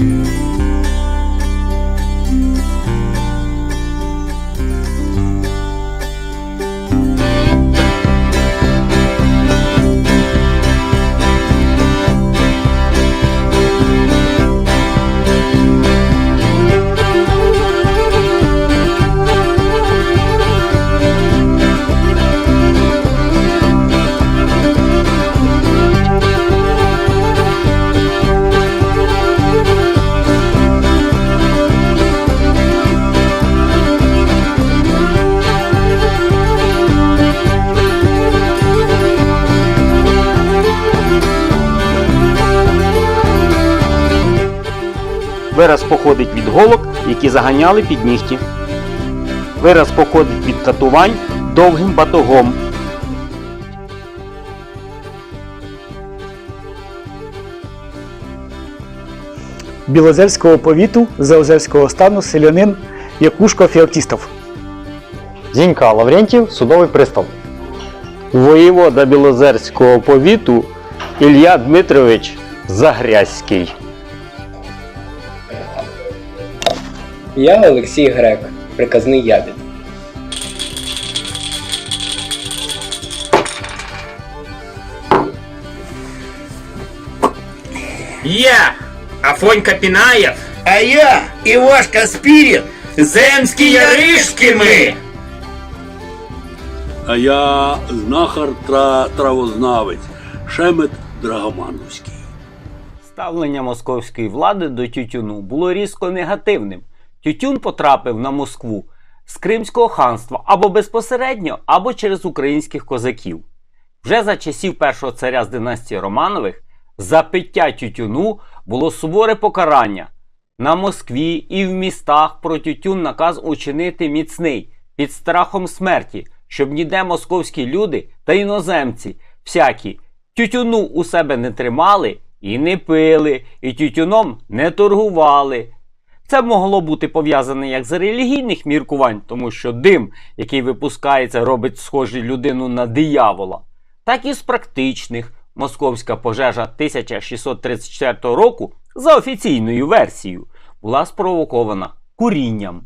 嗯。Вираз походить від голок, які заганяли під нігті. Вираз походить від катувань довгим батогом. Білозерського повіту Заозерського стану селянин Якушко Феоктістов. Зінька Лаврентів, судовий пристав. Воєвода Білозерського повіту Ілля Дмитрович Загрязький. Я Олексій Грек, приказний ябід. Я, Афонька Пінаєв, А я, Івашка Спірін, земські яришки ми. А я знахар тра травознавець Шемет Драгомановський. Ставлення московської влади до тютюну було різко негативним. Тютюн потрапив на Москву з Кримського ханства або безпосередньо, або через українських козаків. Вже за часів першого царя з династії Романових за пиття тютюну було суворе покарання. На Москві і в містах про тютюн наказ учинити міцний під страхом смерті, щоб ніде московські люди та іноземці всякі тютюну у себе не тримали і не пили, і тютюном не торгували. Це могло бути пов'язане як з релігійних міркувань, тому що дим, який випускається, робить схожу людину на диявола, так і з практичних. Московська пожежа 1634 року, за офіційною версією, була спровокована курінням.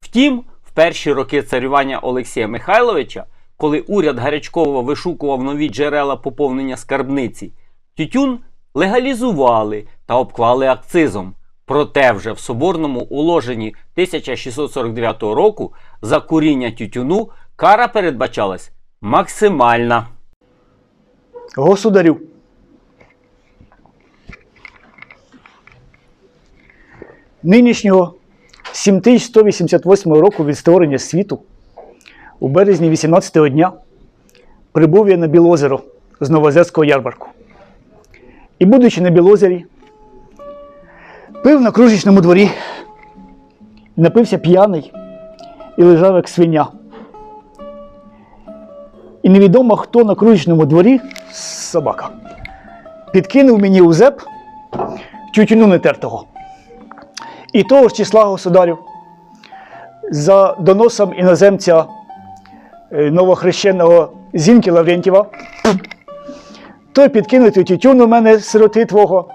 Втім, в перші роки царювання Олексія Михайловича, коли уряд Гарячкова вишукував нові джерела поповнення скарбниці, тютюн легалізували та обклали акцизом. Проте вже в соборному уложенні 1649 року за куріння тютюну кара передбачалась максимальна. Государю. Нинішнього 7188 року від створення світу у березні 18-го дня прибув я на Білозеро з Новозерського ярмарку. І, будучи на Білозері, пив на кружечному дворі, напився п'яний і лежав як свиня. І невідомо, хто на кружечному дворі собака. Підкинув мені у зеп тютюну нетертого. І того ж числа государю за доносом іноземця е, новохрещеного Зінки Лаврентєва, той підкинутий тютюн у мене сироти твого,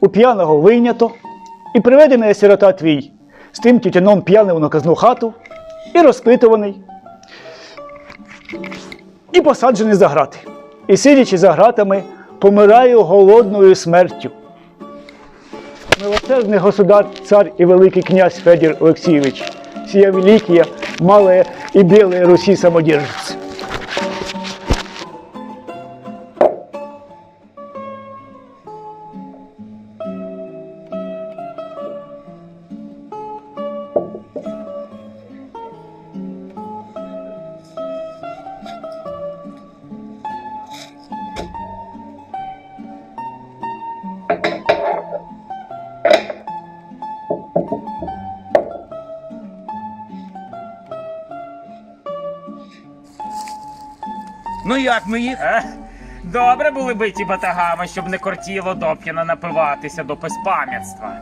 у п'яного вийнято, і приведений сирота твій з тим тютюном п'яним у наказну хату і розпитуваний і посаджений за грати. І сидячи за гратами, помираю голодною смертю. Милосердний государ, цар і великий князь Федір Олексійович, сія великие, мале і біле Русі самодержець. Ну як ми їх? Е? Добре були биті батагами, щоб не кортіло доп'яно напиватися до безпам'ятства.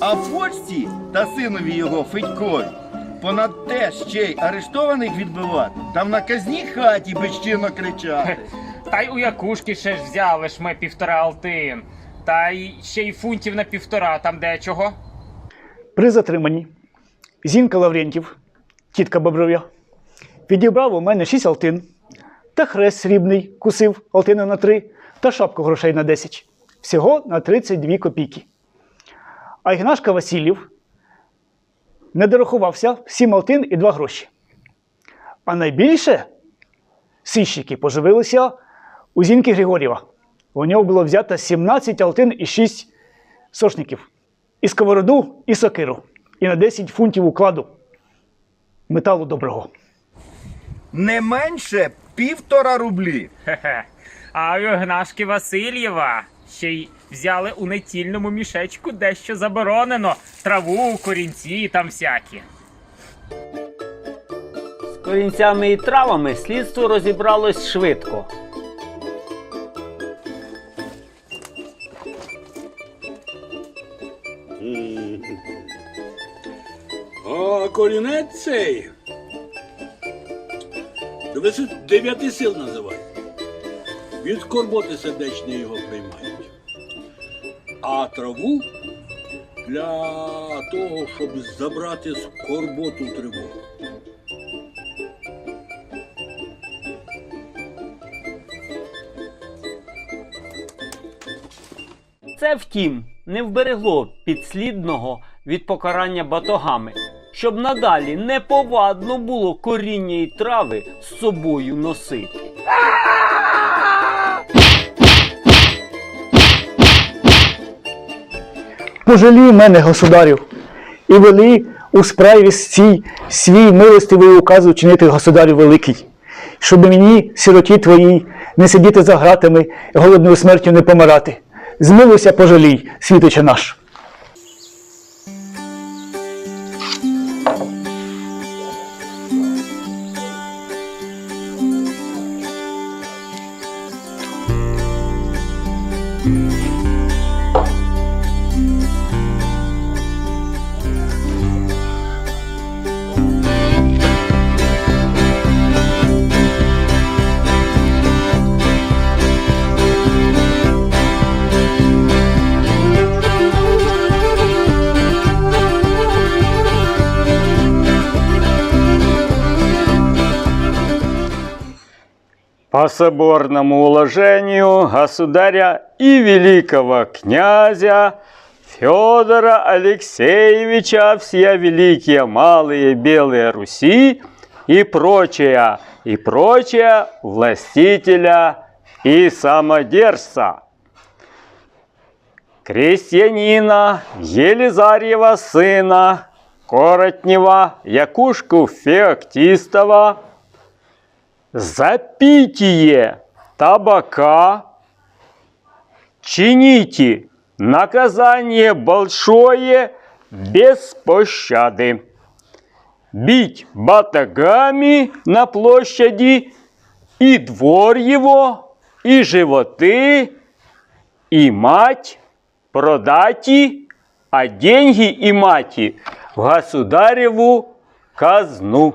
А фочці та синові його Федькові понад те ще й арештованих відбивати, та в наказній хаті безчинно кричати. Та й у Якушки ще ж взяли ж ми півтора алтин. Та й ще й фунтів на півтора там дечого. При затриманні Зінка Лаврентів, тітка Бобров'я, відібрав у мене 6 алтин, та хрест срібний кусив алтина на 3, та шапку грошей на 10. Всього на 32 копійки. А Ігнашка Васильєв не дорахувався 7 алтин і 2 гроші. А найбільше сищики поживилися у Зінки Григорєва. У нього було взято 17 алтин і 6 сошників і сковороду, і сокиру, і на 10 фунтів укладу металу доброго. Не менше півтора рублі. Хе-хе. А у Ігнашки Васильєва ще й взяли у нетільному мішечку дещо заборонено. Траву, корінці там всякі. З корінцями і травами слідство розібралось швидко. А корінець цей. Дев'яти сил називає. Від скорботи сердечної його приймають. А траву для того, щоб забрати скорботу тривогу. Це, втім, не вберегло підслідного від покарання батогами, щоб надалі неповадно було коріння і трави з собою носити. Пожалій мене, государю, і вели у справі цій свій милостивий указ учинити государю великий, щоб мені, сироті твоїй, не сидіти за гратами голодною смертю не помирати. Змилуйся, пожалій, світоче наш. По соборному уложению государя и великого князя Федора Алексеевича все великие малые белые Руси и прочее, и прочее властителя и самодержца. Крестьянина Елизарьева сына, Коротнева, Якушку Феоктистова, запитие табака, чините наказание большое без пощады. Бить батагами на площади и двор его, и животы, и мать, продати, а деньги и мати в государеву казну.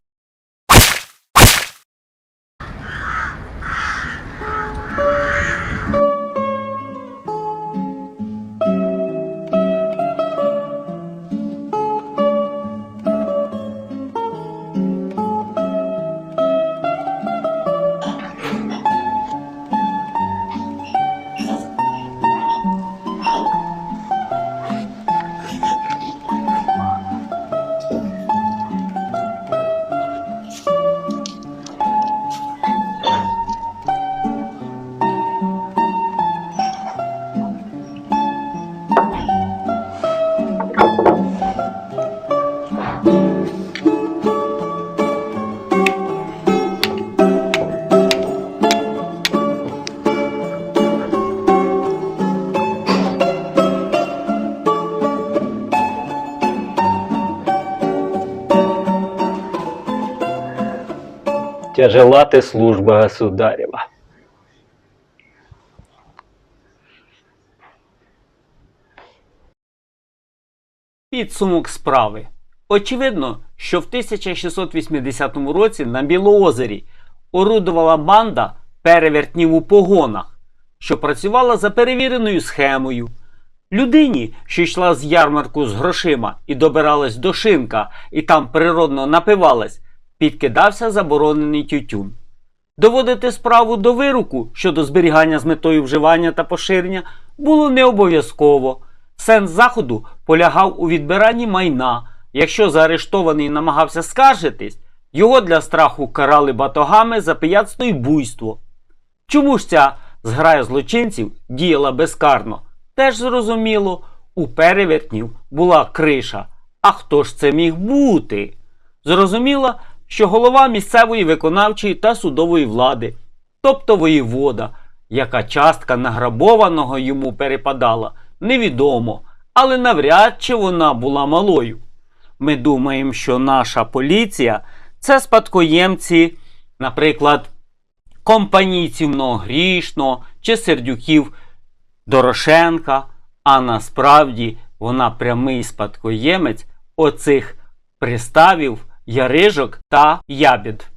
Тяжела служба государева. Підсумок справи. Очевидно, що в 1680 році на Білоозері орудувала банда перевертнів у погонах, що працювала за перевіреною схемою. Людині, що йшла з ярмарку з грошима і добиралась до шинка, і там природно напивалась, підкидався заборонений тютюн. Доводити справу до вируку щодо зберігання з метою вживання та поширення було не обов'язково. Сенс заходу полягав у відбиранні майна. Якщо заарештований намагався скаржитись, його для страху карали батогами за пияцтво і буйство. Чому ж ця зграя злочинців діяла безкарно? Теж зрозуміло, у перевертнів була криша. А хто ж це міг бути? Зрозуміло, що голова місцевої виконавчої та судової влади, тобто воєвода, яка частка награбованого йому перепадала, невідомо, але навряд чи вона була малою. Ми думаємо, що наша поліція це спадкоємці, наприклад, компанійців Многогрішного чи сердюків Дорошенка, а насправді вона прямий спадкоємець оцих приставів, ярижок та ябід.